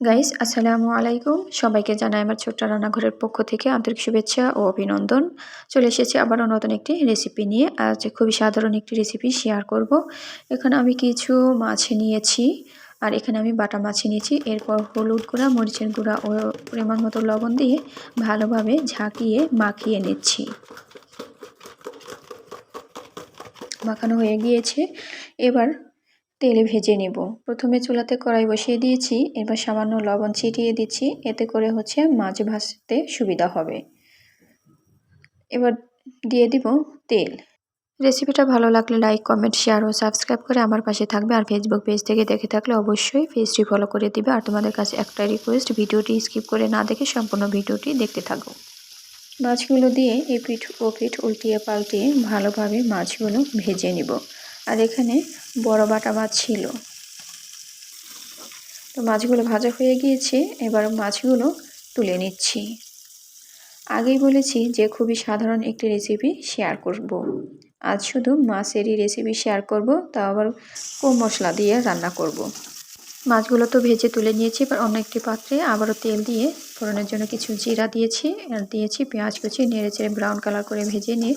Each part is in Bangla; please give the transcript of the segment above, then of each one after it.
গাইস আসসালামু আলাইকুম। সবাইকে জানাই আমার ছোট্ট রান্নাঘরের পক্ষ থেকে আন্তরিক শুভেচ্ছা ও অভিনন্দন। চলে এসেছি আবারও নতুন একটি রেসিপি নিয়ে। আজ খুবই সাধারণ একটি রেসিপি শেয়ার করব। এখানে আমি কিছু মাছ নিয়েছি আর এখানে আমি বাটা মাছ নিয়েছি। এরপর হলুদ গুঁড়া, মরিচের গুঁড়া ও পরিমাণ মতো লবণ দিয়ে ভালোভাবে ঝাঁকিয়ে মাখিয়ে নিচ্ছি। মাখানো হয়ে গিয়েছে। এবার তেলে ভেজে নেব। প্রথমে চুলাতে কড়াই বসিয়ে দিয়েছি এবার সামান্য লবণ ছিটিয়ে দিচ্ছি, এতে করে হচ্ছে মাছ ভাজতে সুবিধা হবে। এবার দিয়ে দিব তেল। রেসিপিটা ভালো লাগলে লাইক, কমেন্ট, শেয়ার ও সাবস্ক্রাইব করে আমার পাশে থাকবে। আর ফেসবুক পেজ থেকে দেখে থাকলে অবশ্যই পেজটি ফলো করে দিবে। আর তোমাদের কাছে একটা রিকোয়েস্ট ভিডিওটি স্কিপ করে না দেখে সম্পূর্ণ ভিডিওটি দেখতে থাকো। মাছগুলো দিয়ে এই পিঠ ও পিঠ উল্টিয়ে পাল্টিয়ে ভালোভাবে মাছগুলো ভেজে নিব। আর এখানে বড় বাটা মাছ ছিল তো মাছগুলো ভাজা হয়ে গিয়েছে, এবার মাছগুলো তুলে নিচ্ছি আগেই বলেছি যে খুবই সাধারণ একটি রেসিপি শেয়ার করব। আজ শুধু মাছেরই রেসিপি শেয়ার করব তা আবার কম মশলা দিয়ে রান্না করব। মাছগুলো তো ভেজে তুলে নিয়েছি, এবার অন্য একটি পাত্রে আবারও তেল দিয়ে ফোড়নের জন্য কিছু জিরা দিয়েছি, আর দিয়েছি পেঁয়াজ কুচি নেড়ে চেড়ে ব্রাউন কালার করে ভেজে নিয়ে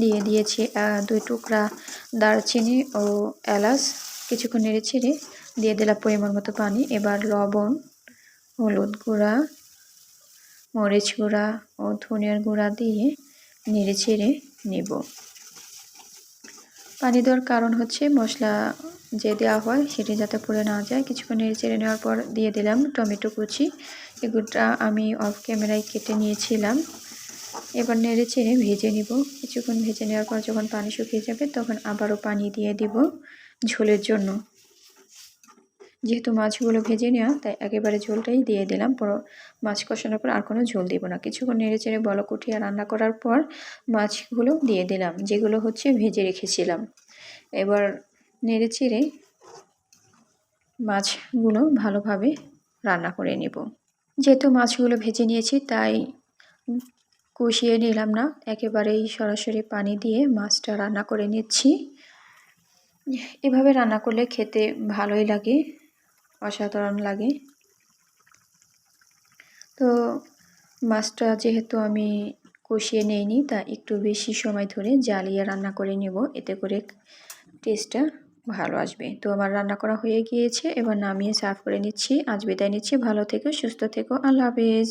দিয়ে দিয়েছি দুই টুকরা দারচিনি ও এলাচ, কিছুক্ষণ নেড়ে ছেড়ে দিয়ে দিলাম পরিমাণ মতো পানি, এবার লবণ, হলুদ গুঁড়া, মরিচ গুঁড়া ও ধনিয়ার গুঁড়া দিয়ে নেড়ে ছেড়ে নেব। পানি দেওয়ার কারণ হচ্ছে মশলা যে দেওয়া হয় সেটি যাতে পুড়ে না যায়। কিছুক্ষণ নেড়ে চেড়ে নেওয়ার পর দিয়ে দিলাম টমেটো কুচি। এগুলোটা আমি অফ ক্যামেরায় কেটে নিয়েছিলাম। এবার নেড়ে চেড়ে ভেজে নিব। কিছুক্ষণ ভেজে নেওয়ার পর যখন পানি শুকিয়ে যাবে তখন আবারও পানি দিয়ে দিব ঝোলের জন্য। যেহেতু মাছগুলো ভেজে নেওয়া, তাই একেবারে ঝোলটাই দিয়ে দিলাম। পর মাছ কষানোর পর আর কোনো ঝোল দিব না। কিছুক্ষণ নেড়ে চেড়ে বলক উঠিয়ে রান্না করার পর মাছগুলো দিয়ে দিলাম, যেগুলো হচ্ছে ভেজে রেখেছিলাম। এবার নেড়ে চেড়ে মাছগুলো ভালোভাবে রান্না করে নেব। যেহেতু মাছগুলো ভেজে নিয়েছি, তাই কষিয়ে নিলাম না। একেবারেই সরাসরি পানি দিয়ে মাছটা রান্না করে নিচ্ছি। এভাবে রান্না করলে খেতে ভালোই লাগে, অসাধারণ লাগে। তো মাছটা যেহেতু আমি কষিয়ে নেইনি তা একটু বেশি সময় ধরে জ্বালিয়ে রান্না করে নেব। এতে করে টেস্টটা ভালো আসবে। তো আমার রান্না করা হয়ে গিয়েছে। এবার নামিয়ে সার্ভ করে নিচ্ছি। আজ বিদায় নিচ্ছি। ভালো থেকো, সুস্থ থেকো। আল্লাহ হাফেজ।